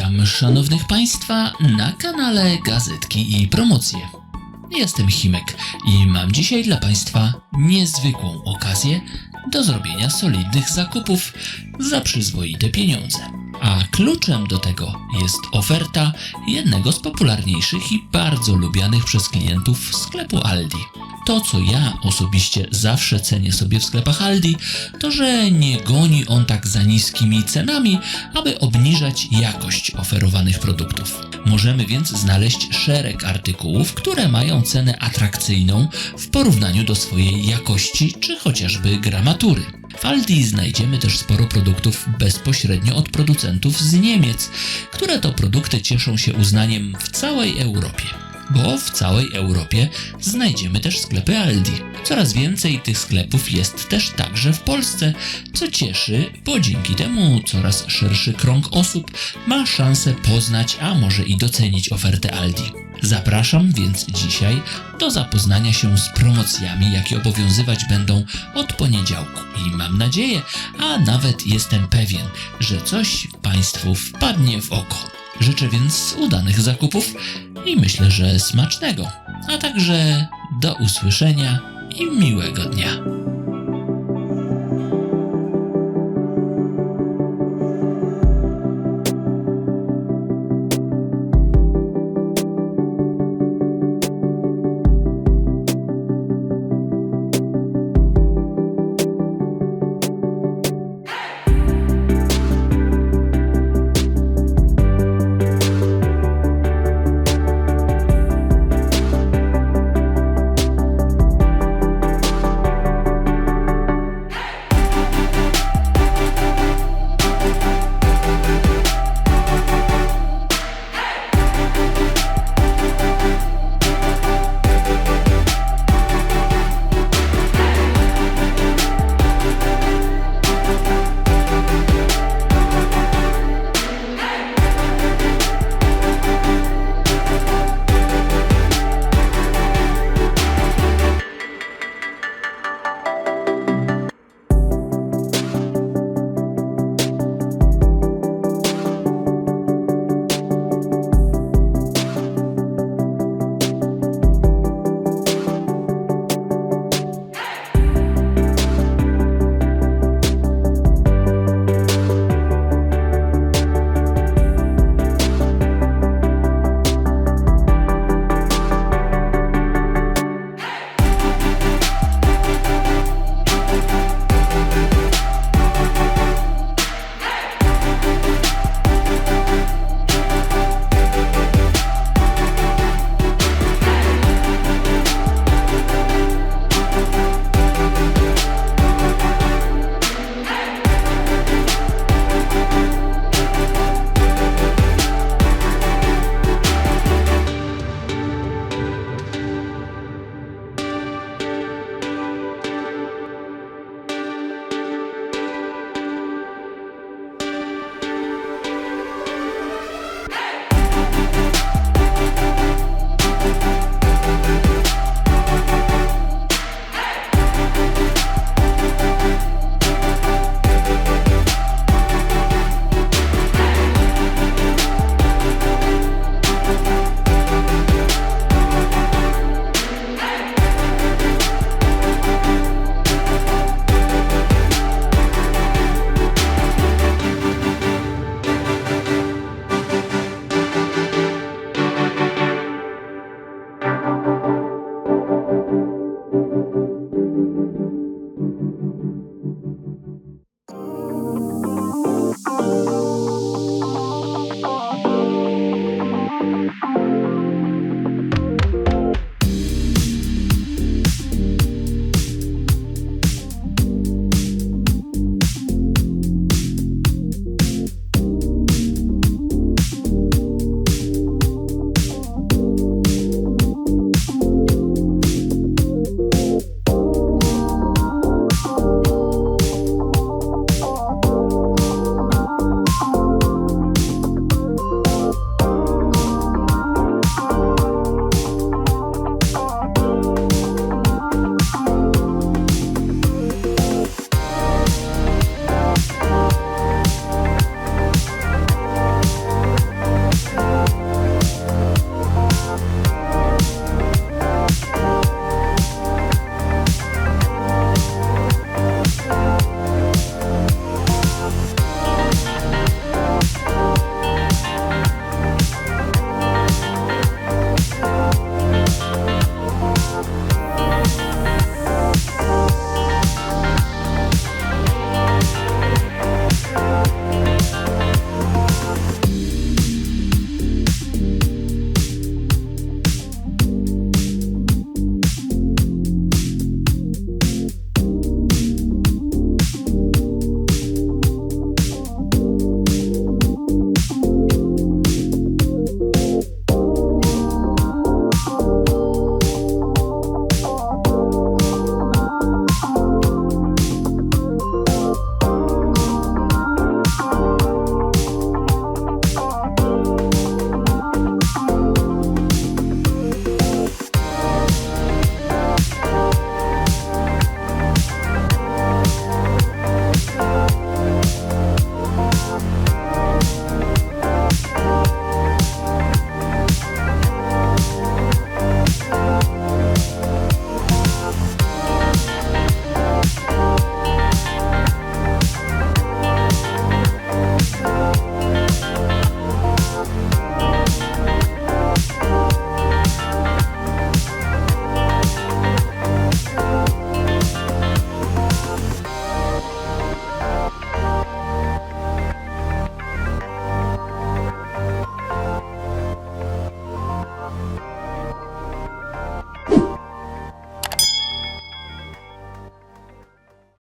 Witam szanownych Państwa na kanale Gazetki i Promocje. Jestem Himek i mam dzisiaj dla Państwa niezwykłą okazję do zrobienia solidnych zakupów za przyzwoite pieniądze. A kluczem do tego jest oferta jednego z popularniejszych i bardzo lubianych przez klientów sklepu Aldi. To, co ja osobiście zawsze cenię sobie w sklepach Aldi, to że nie goni on tak za niskimi cenami, aby obniżać jakość oferowanych produktów. Możemy więc znaleźć szereg artykułów, które mają cenę atrakcyjną w porównaniu do swojej jakości czy chociażby gramatury. W Aldi znajdziemy też sporo produktów bezpośrednio od producentów z Niemiec, które to produkty cieszą się uznaniem w całej Europie bo w całej Europie znajdziemy też sklepy Aldi. Coraz więcej tych sklepów jest też także w Polsce, co cieszy, bo dzięki temu coraz szerszy krąg osób ma szansę poznać, a może i docenić ofertę Aldi. Zapraszam więc dzisiaj do zapoznania się z promocjami, jakie obowiązywać będą od poniedziałku i mam nadzieję, a nawet jestem pewien, że coś Państwu wpadnie w oko. Życzę więc udanych zakupów i myślę, że smacznego, a także do usłyszenia i miłego dnia.